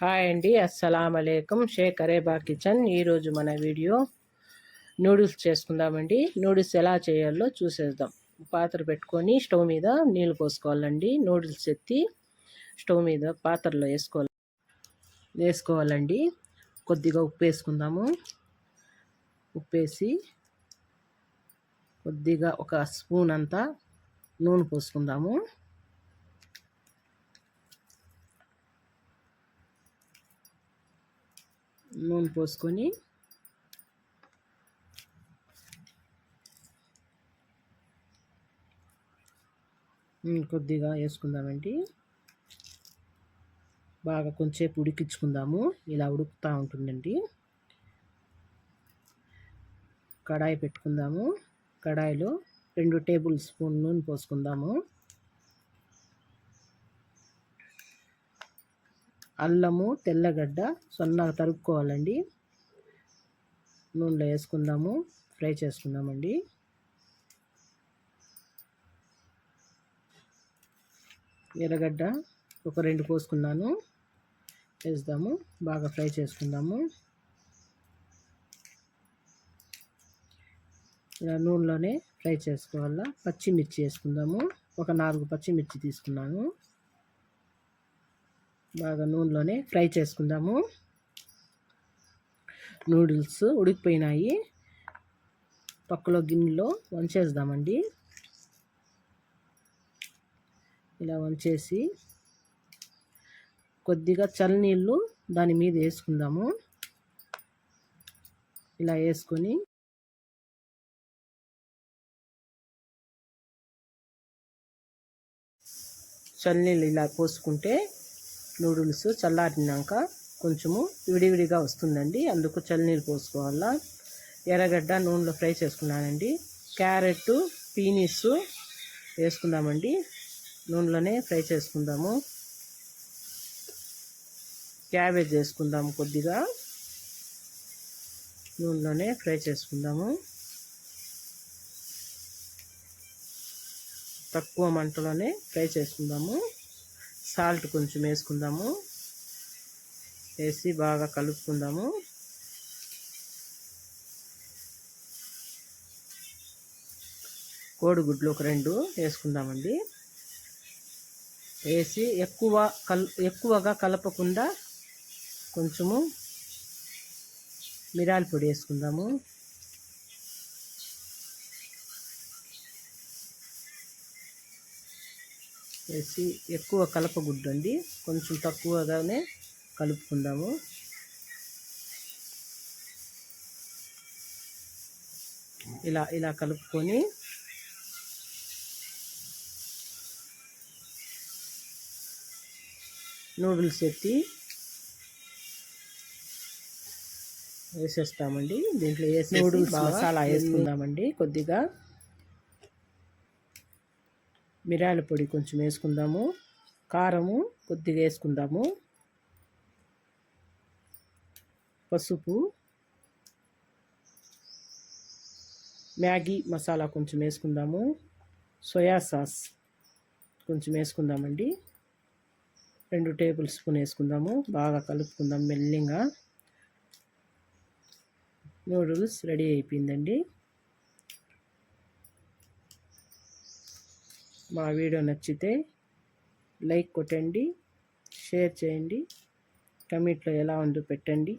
Hi అండి అస్సలం అయికం షేక్ అరేబా కిచెన్. ఈరోజు మన వీడియో నూడిల్స్ చేసుకుందామండి. నూడిల్స్ ఎలా చేయాలో చూసేద్దాం. పాత్ర పెట్టుకొని స్టవ్ మీద నీళ్ళు పోసుకోవాలండి. నూడిల్స్ ఎత్తి స్టవ్ మీద పాత్రలో వేసుకోవాలి. వేసుకోవాలండి. కొద్దిగా ఉప్పు వేసుకుందాము. ఉప్పు వేసి కొద్దిగా ఒక స్పూన్ అంతా నూనె పోసుకుందాము. నూనె పోసుకొని కొద్దిగా వేసుకుందామండి. బాగా కొంచెంసేపు ఉడికించుకుందాము. ఇలా ఉడుకుతూ ఉంటుందండి. కడాయి పెట్టుకుందాము. కడాయిలో రెండు టేబుల్ స్పూన్ నూనె పోసుకుందాము. అల్లము తెల్లగడ్డ సొన్నగా తరుక్కోవాలండి. నూనెలో వేసుకుందాము ఫ్రై చేసుకుందామండి. ఎర్రగడ్డ ఒక రెండు కోసుకున్నాను వేస్తాము బాగా ఫ్రై చేసుకుందాము. ఇలా నూనెలోనే ఫ్రై చేసుకోవాలా? పచ్చిమిర్చి వేసుకుందాము ఒక నాలుగు పచ్చిమిర్చి తీసుకున్నాను. బాగా నూనెలోనే ఫ్రై చేసుకుందాము. నూడిల్స్ ఉడికిపోయినాయి. పక్కలో గిన్నెలో వంచేద్దామండి. ఇలా వంచేసి కొద్దిగా చల్లనీళ్ళు దాని మీద వేసుకుందాము. ఇలా వేసుకొని చల్లనీళ్ళు ఇలా పోసుకుంటే నూడిల్స్ చల్లారినాక కొంచెము విడివిడిగా వస్తుందండి. అందుకు చల్లనీళ్ళు పోసుకోవాలా. ఎర్రగడ్డ నూనెలో ఫ్రై చేసుకున్నానండి. క్యారెట్ పీనీస్ వేసుకుందామండి. నూనెలోనే ఫ్రై చేసుకుందాము. క్యాబేజ్ వేసుకుందాము కొద్దిగా. నూనెలోనే ఫ్రై చేసుకుందాము. తక్కువ మంటలోనే ఫ్రై చేసుకుందాము. సాల్ట్ కొంచెం వేసుకుందాము. వేసి బాగా కలుపుకుందాము. కోడిగుడ్లు ఒక రెండు వేసుకుందామండి. వేసి ఎక్కువ కల్ ఎక్కువగా కలపకుండా కొంచెము మిరాల పొడి వేసుకుందాము. వేసి ఎక్కువ కలపగుడ్డు అండి కొంచెం తక్కువగానే కలుపుకుందాము. ఇలా ఇలా కలుపుకొని నూడిల్స్ ఎత్తి వేసేస్తామండి. దీంట్లో వేసి నూడిల్స్ మసాలా వేసుకుందామండి కొద్దిగా. మిరియాల పొడి కొంచెం వేసుకుందాము. కారము కొద్దిగా వేసుకుందాము. పసుపు మ్యాగీ మసాలా కొంచెం వేసుకుందాము. సోయా సాస్ కొంచెం వేసుకుందామండి. రెండు టేబుల్ స్పూన్ వేసుకుందాము. బాగా కలుపుకుందాం మెల్లిగా. నూడిల్స్ రెడీ అయిపోయిందండి. మా వీడియో నచ్చితే లైక్ కొట్టండి షేర్ చేయండి కమెంట్లో ఎలా ఉందో పెట్టండి.